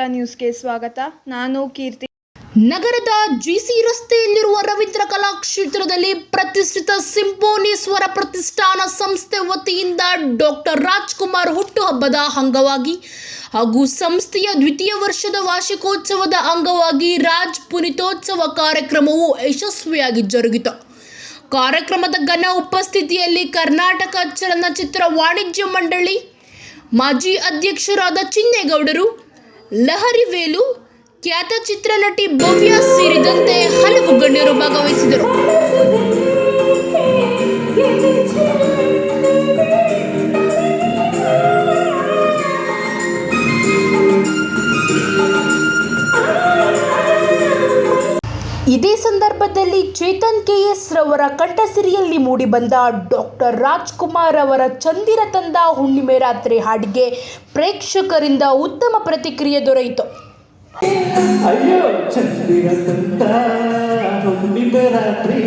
ನ್ಯೂಸ್ಗೆ ಸ್ವಾಗತ. ನಾನು ಕೀರ್ತಿ. ನಗರದ ಜಿಸಿ ರಸ್ತೆಯಲ್ಲಿರುವ ರವೀಂದ್ರ ಕಲಾಕ್ಷೇತ್ರದಲ್ಲಿ ಪ್ರತಿಷ್ಠಿತ ಸಿಂಪೋನಿ ಸ್ವರ ಪ್ರತಿಷ್ಠಾನ ಸಂಸ್ಥೆ ವತಿಯಿಂದ ಡಾಕ್ಟರ್ ರಾಜ್ಕುಮಾರ್ ಹುಟ್ಟುಹಬ್ಬದ ಅಂಗವಾಗಿ ಹಾಗೂ ಸಂಸ್ಥೆಯ ದ್ವಿತೀಯ ವರ್ಷದ ವಾರ್ಷಿಕೋತ್ಸವದ ಅಂಗವಾಗಿ ರಾಜ್ ಪುನೀತೋತ್ಸವ ಕಾರ್ಯಕ್ರಮವು ಯಶಸ್ವಿಯಾಗಿ ಜರುಗಿತು. ಕಾರ್ಯಕ್ರಮದ ಘನ ಉಪಸ್ಥಿತಿಯಲ್ಲಿ ಕರ್ನಾಟಕ ಚಲನಚಿತ್ರ ವಾಣಿಜ್ಯ ಮಂಡಳಿ ಮಾಜಿ ಅಧ್ಯಕ್ಷರಾದ ಚಿನ್ನೇಗೌಡರು ಲಹರಿ ವೇಲು ಖ್ಯಾತ ಚಿತ್ರನಟಿ ಭವ್ಯ ಸೇರಿದಂತೆ ಹಲವು ಗಣ್ಯರು ಭಾಗವಹಿಸಿದರು. ರವರ ಕಂಠಸಿರಿಯಲ್ಲಿ ಮೂಡಿಬಂದ ಡಾಕ್ಟರ್ ರಾಜ್ಕುಮಾರ್ ಅವರ ಚಂದಿರ ತಂದ ಹುಣ್ಣಿಮೆ ರಾತ್ರಿ ಹಾಡಿಗೆ ಪ್ರೇಕ್ಷಕರಿಂದ ಉತ್ತಮ ಪ್ರತಿಕ್ರಿಯೆ ದೊರೆಯಿತು. ಅಯ್ಯೋ, ಚಂದಿರ ತಂತ ಹುಣ್ಣಿಮೆ ರಾತ್ರಿ,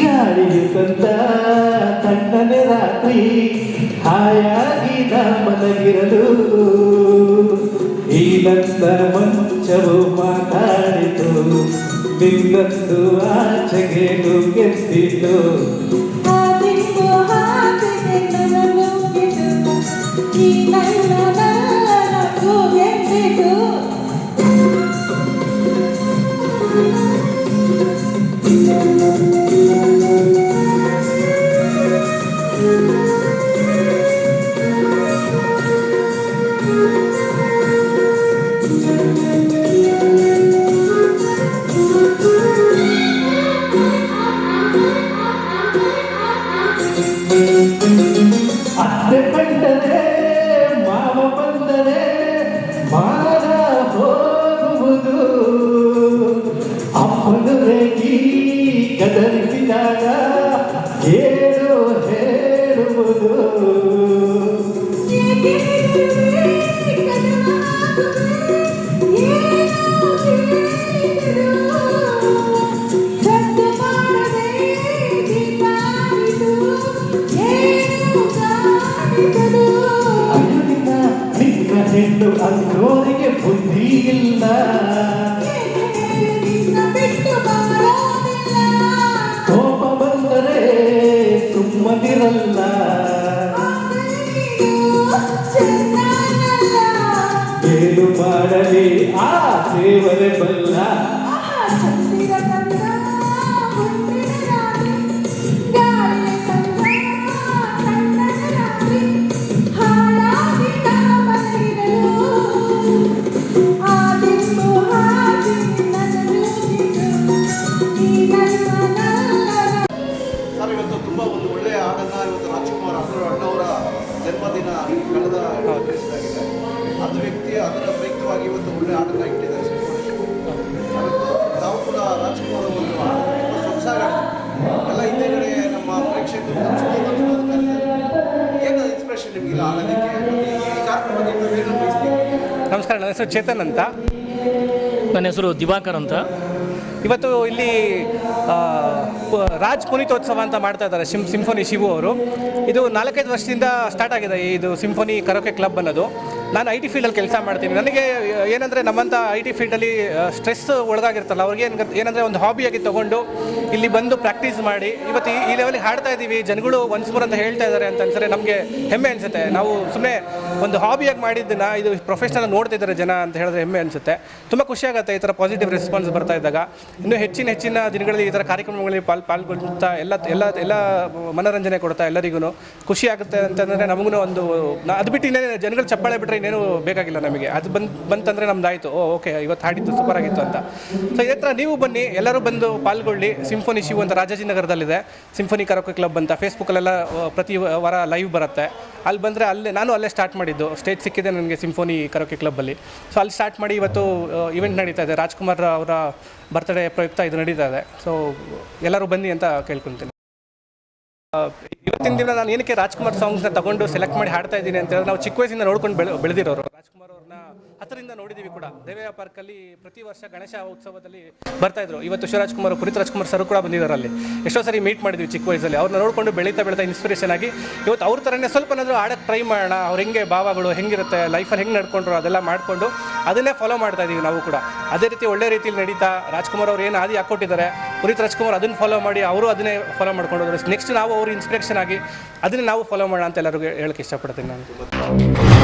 ಗಾಳಿಗೆ ತಂತ ತಣ್ಣನೆ ರಾತ್ರಿ ಹಾಯಾಗಿ ಮಲಗಿರಲು ಈ ನನ್ನ ಮಂಚವು ಮಾತಾಡಿತು Bimbat tua cengeduk kestitu ಬಂದರೆ ಮಾವ ಬಂದದೆ ಮಾನ ಹೋಗುವುದು. ಅಪ್ಪನ ರೇಗಿ ಕದರಿಸಿದಾಗ ಏನು ಹೆಣ್ಣು ಅನ್ನೋರಿಗೆ ಬುದ್ಧಿ ಇಲ್ಲ. ಕೋಪ ಬಂದರೆ ತುಂಬದಿರಲ್ಲ ಏನು ಮಾಡಲಿ? ಆ ದೇವರೇ ಬಲ್ಲ. ಅವರು ಅಣ್ಣವರ ಜನ್ಮದಿನ ಕಳೆದ ಅದು ವ್ಯಕ್ತಿ ಅದರ ಪ್ರಯುಕ್ತವಾಗಿ ಇವತ್ತು ಒಳ್ಳೆ ಆಟದ ಇಟ್ಟಿದ್ದಾರೆ. ಇವತ್ತು ನಾವು ಕೂಡ ರಾಜ್ಕುಮಾರ್ ಒಂದು ಸಂಸಾರ ತುಂಬ ಎಲ್ಲ ಹಿಂದೆಗಡೆ ನಮ್ಮ ಪ್ರೇಕ್ಷಕರು. ಏನು ಇನ್ಸ್ಪಿರೇಷನ್ ನಿಮಗಿಲ್ಲ ಈ ಏನು ನಮಸ್ಕಾರ ನನ್ನ ಹೆಸರು ಚೇತನ್ ಅಂತ. ನನ್ನ ಹೆಸರು ದಿವಾಕರ್ ಅಂತ. ಇವತ್ತು ಇಲ್ಲಿ ರಾಜ್ ಪುನೀತೋತ್ಸವ ಅಂತ ಮಾಡ್ತಾ ಇದ್ದಾರೆ ಸಿಂ, ಸಿಂಫೋನಿ ಶಿವು ಅವರು. ಇದು ನಾಲ್ಕೈದು ವರ್ಷದಿಂದ ಸ್ಟಾರ್ಟ್ ಆಗಿದೆ ಇದು ಸಿಂಫೋನಿ ಕರೋಕೆ ಕ್ಲಬ್ ಅನ್ನೋದು. ನಾನು ಐ ಟಿ ಫೀಲ್ಡಲ್ಲಿ ಕೆಲಸ ಮಾಡ್ತೀನಿ. ನನಗೆ, ಏನಂದರೆ ನಮ್ಮಂಥ ಐ ಟಿ ಫೀಲ್ಡಲ್ಲಿ ಸ್ಟ್ರೆಸ್ ಒಳಗಾಗಿರ್ತಲ್ಲ ಅವ್ರಿಗೆ ಏನು ಏನಂದರೆ ಒಂದು ಹಾಬಿಯಾಗಿ ತೊಗೊಂಡು ಇಲ್ಲಿ ಬಂದು ಪ್ರಾಕ್ಟೀಸ್ ಮಾಡಿ, ಇವತ್ತು ಈ- ಲೆವೆಲ್ಗೆ ಹಾಡ್ತಾ ಇದ್ದೀವಿ, ಜನಗಳು ಒನ್ಸ್ ಮೂರ್ ಅಂತ ಹೇಳ್ತಾ ಇದ್ದಾರೆ ಅಂತ ಅನ್ಸರೆ ನಮಗೆ ಹೆಮ್ಮೆ ಅನಿಸುತ್ತೆ. ನಾವು ಸುಮ್ಮನೆ ಒಂದು ಹಾಬಿಯಾಗಿ ಮಾಡಿದ್ದನ್ನ, ಇದು ಪ್ರೊಫೆಷನಲ್ ನೋಡ್ತಿದ್ದಾರೆ ಜನ ಅಂತ ಹೇಳಿದ್ರೆ ಹೆಮ್ಮೆ ಅನಿಸುತ್ತೆ. ತುಂಬ ಖುಷಿಯಾಗುತ್ತೆ ಈ ಥರ ಪಾಸಿಟಿವ್ ರೆಸ್ಪಾನ್ಸ್ ಬರ್ತಾ ಇದ್ದಾಗ. ಇನ್ನೂ ಹೆಚ್ಚಿನ ಹೆಚ್ಚಿನ ದಿನಗಳಲ್ಲಿ ಈ ಥರ ಕಾರ್ಯಕ್ರಮಗಳಲ್ಲಿ ಪಾಲ್ ಪಾಲ್ಗೊಳ್ತಾ ಎಲ್ಲ ಎಲ್ಲ ಎಲ್ಲ ಮನೋರಂಜನೆ ಕೊಡ್ತಾ ಎಲ್ಲರಿಗೂ ಖುಷಿ ಆಗುತ್ತೆ ಅಂತಂದರೆ ನಮಗೂ ಒಂದು ಅದು ಬಿಟ್ಟು ಇನ್ನೇನು ಜನಗಳು ಚಪ್ಪಾಳೆ ಬಿಟ್ಟರೆ ಇನ್ನೇನು ಬೇಕಾಗಿಲ್ಲ ನಮಗೆ. ಅದು ಬಂದು, ಬಂತಂದರೆ ನಮ್ದು ಆಯಿತು ಓ, ಓಕೆ ಇವತ್ತು ಹಾಡಿದ್ದು ಸೂಪರ್ ಆಗಿತ್ತು ಅಂತ. ಸೊ ಇದೇ ಥರ ನೀವು ಬನ್ನಿ, ಎಲ್ಲರೂ ಬಂದು ಪಾಲ್ಗೊಳ್ಳಿ. ಸಿಂಫೋನಿ ಶಿವು ಅಂತ ರಾಜಾಜಿನಗರದಲ್ಲಿದೆ ಸಿಂಫೋನಿ ಕರೋಕೆ ಕ್ಲಬ್ ಅಂತ ಫೇಸ್ಬುಕ್ಕಲ್ಲೆಲ್ಲ ಪ್ರತಿ ವಾರ ಲೈವ್ ಬರುತ್ತೆ. ಅಲ್ಲಿ ಬಂದರೆ ಅಲ್ಲೇ, ನಾನು ಅಲ್ಲೇ ಸ್ಟಾರ್ಟ್ ಮಾಡಿದ್ದು. ಸ್ಟೇಜ್ ಸಿಕ್ಕಿದೆ ನನಗೆ ಸಿಂಫೋನಿ ಕರೋಕೆ ಕ್ಲಬ್ಬಲ್ಲಿ ಸೊ ಅಲ್ಲಿ ಸ್ಟಾರ್ಟ್ ಮಾಡಿ ಇವತ್ತು ಇವೆಂಟ್ ನಡೀತಾ ಇದೆ. ರಾಜ್ಕುಮಾರ್ ಅವರ ಬರ್ತ್ಡೇ ಪ್ರಯುಕ್ತ ಇದು ನಡೀತಾ ಇದೆ. ಸೊ ಎಲ್ಲರೂ ಬನ್ನಿ ಅಂತ ಕೇಳ್ಕೊಳ್ತೀನಿ. ಇವತ್ತಿನ ದಿನ ನಾನು ಏನಕ್ಕೆ ರಾಜ್ಕುಮಾರ್ ಸಾಂಗ್ಸ್ನ ತಗೊಂಡು ಸೆಲೆಕ್ಟ್ ಮಾಡಿ ಹಾಡ್ತಾ ಇದ್ದೀನಿ ಅಂತ ಹೇಳಿದ್ರೆ ನಾವು ಚಿಕ್ಕ ವಯಸ್ಸಿಂದ ನೋಡ್ಕೊಂಡು ಬೆಳೆ, ಬೆಳೆದಿರೋರು. ರಾಜ್ಕುಮಾರ್ ಅವ್ರನ್ನ ಹತ್ತರಿಂದ ನೋಡಿದ್ದೀವಿ ಕೂಡ. ದೇವಯ್ಯ ಪಾರ್ಕಲ್ಲಿ ಪ್ರತಿ ವರ್ಷ ಗಣೇಶ ಉತ್ಸವದಲ್ಲಿ ಬರ್ತಾ ಇದ್ರು. ಇವತ್ತು ಶಿವರಾಜ್ಕುಮಾರ್ ಪುನೀತ್ ರಾಜ್ಕುಮಾರ್ ಸರ್ ಕೂಡ ಬಂದಿದ್ದಾರೆ ಅಲ್ಲಿ ಎಷ್ಟೋ ಸರಿ ಮೀಟ್ ಮಾಡಿದ್ವಿ ಚಿಕ್ಕ ವಯಸ್ಸಲ್ಲಿ. ಅವ್ರನ್ನ ನೋಡ್ಕೊಂಡು ಬೆಳೀತಾ ಬೆಳೀತಾ ಇನ್ಸ್ಪಿರೇಷನ್ ಆಗಿ ಇವತ್ತು ಅವ್ರ ಥರನೇ ಸ್ವಲ್ಪನಾದರೂ ಆಡಕ್ಕೆ ಟ್ರೈ ಮಾಡೋಣ. ಅವ್ರು ಹೆಂಗೆ ಭಾವಗಳು, ಹೆಂಗಿರುತ್ತೆ ಲೈಫಲ್ಲಿ ಹೆಂಗೆ ನಡ್ಕೊಂಡ್ರು ಅದೆಲ್ಲ ಮಾಡಿಕೊಂಡು ಅದನ್ನೇ ಫಾಲೋ ಮಾಡ್ತಾ ಇದ್ದೀವಿ ನಾವು ಕೂಡ. ಅದೇ ರೀತಿ ಒಳ್ಳೆ ರೀತಿಯಲ್ಲಿ ನಡೀತಾ ರಾಜ್ಕುಮಾರ್ ಅವ್ರು ಏನು ಆದಿ ಹಾಕ್ಕೊಟ್ಟಿದ್ದಾರೆ ಪುನೀತ್ ರಾಜ್ಕುಮಾರ್ ಅದನ್ನು ಫಾಲೋ ಮಾಡಿ ಅವರು ಅದನ್ನೇ ಫಾಲೋ ಮಾಡ್ಕೊಂಡು ನೆಕ್ಸ್ಟ್ ನಾವು ಅವ್ರ ಇನ್ಸ್ಪಿರೇಷನ್ ಆಗಿ ಅದನ್ನೇ ನಾವು ಫಾಲೋ ಮಾಡೋಣ ಅಂತ ಎಲ್ಲರಿಗೂ ಹೇಳಕ್ಕೆ ಇಷ್ಟಪಡ್ತೀನಿ ನಾನು.